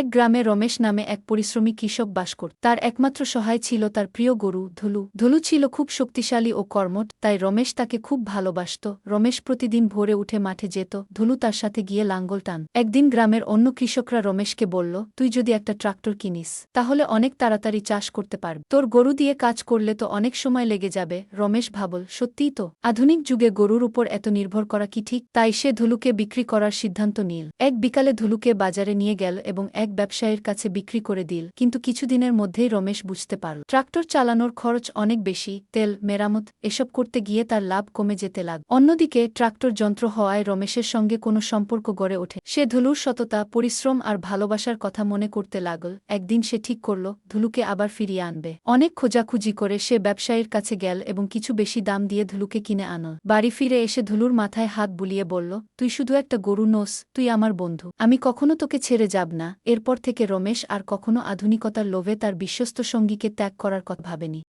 এক গ্রামে রমেশ নামে এক পরিশ্রমী কৃষক বাস করত তার একমাত্র সহায় ছিল তার প্রিয় গরু ধুলু। ধুলু ছিল খুব শক্তিশালী ও কর্মঠ, তাই রমেশ তাকে খুব ভালোবাসত। রমেশ প্রতিদিন ভোরে উঠে মাঠে যেত। ধুলু তার সাথে গিয়ে লাঙ্গল টান। একদিন গ্রামের অন্য কৃষকরা রমেশকে বলল, তুই যদি একটা ট্রাক্টর কিনিস, তাহলে অনেক তাড়াতাড়ি চাষ করতে পারবি। তোর গরু দিয়ে কাজ করলে তো অনেক সময় লেগে যাবে। রমেশ ভাবল, সত্যিই তো। আধুনিক যুগে গরুর উপর এত নির্ভর করা কি ঠিক? তাই সে ধুলুকে বিক্রি করার সিদ্ধান্ত নিল। এক বিকালে ধুলুকে বাজারে নিয়ে গেল এবং এক ব্যবসায়ীর কাছে বিক্রি করে দিল। কিন্তু কিছুদিনের মধ্যেই রমেশ বুঝতে পারল, ট্রাক্টর চালানোর খরচ অনেক বেশি, তেল, মেরামত, এসব করতে গিয়ে তার লাভ কমে যেতে লাগ। অন্যদিকে ট্রাক্টর যন্ত্র হওয়ায় রমেশের সঙ্গে কোনো সম্পর্ক গড়ে ওঠে। সে ধুলুর সততা, পরিশ্রম আর ভালোবাসার কথা মনে করতে লাগল। একদিন সে ঠিক করল, ধুলুকে আবার ফিরিয়ে আনবে। অনেক খোঁজাখুঁজি করে সে ব্যবসায়ীর কাছে গেল এবং কিছু বেশি দাম দিয়ে ধুলুকে কিনে আনল। বাড়ি ফিরে এসে ধুলুর মাথায় হাত বুলিয়ে বলল, তুই শুধু একটা গরু নোস, তুই আমার বন্ধু। আমি কখনো তোকে ছেড়ে যাব না। এরপর থেকে রমেশ আর কখনো আধুনিকতার লোভে তার বিশ্বস্ত সঙ্গীকে ত্যাগ করার কথা ভাবেনি।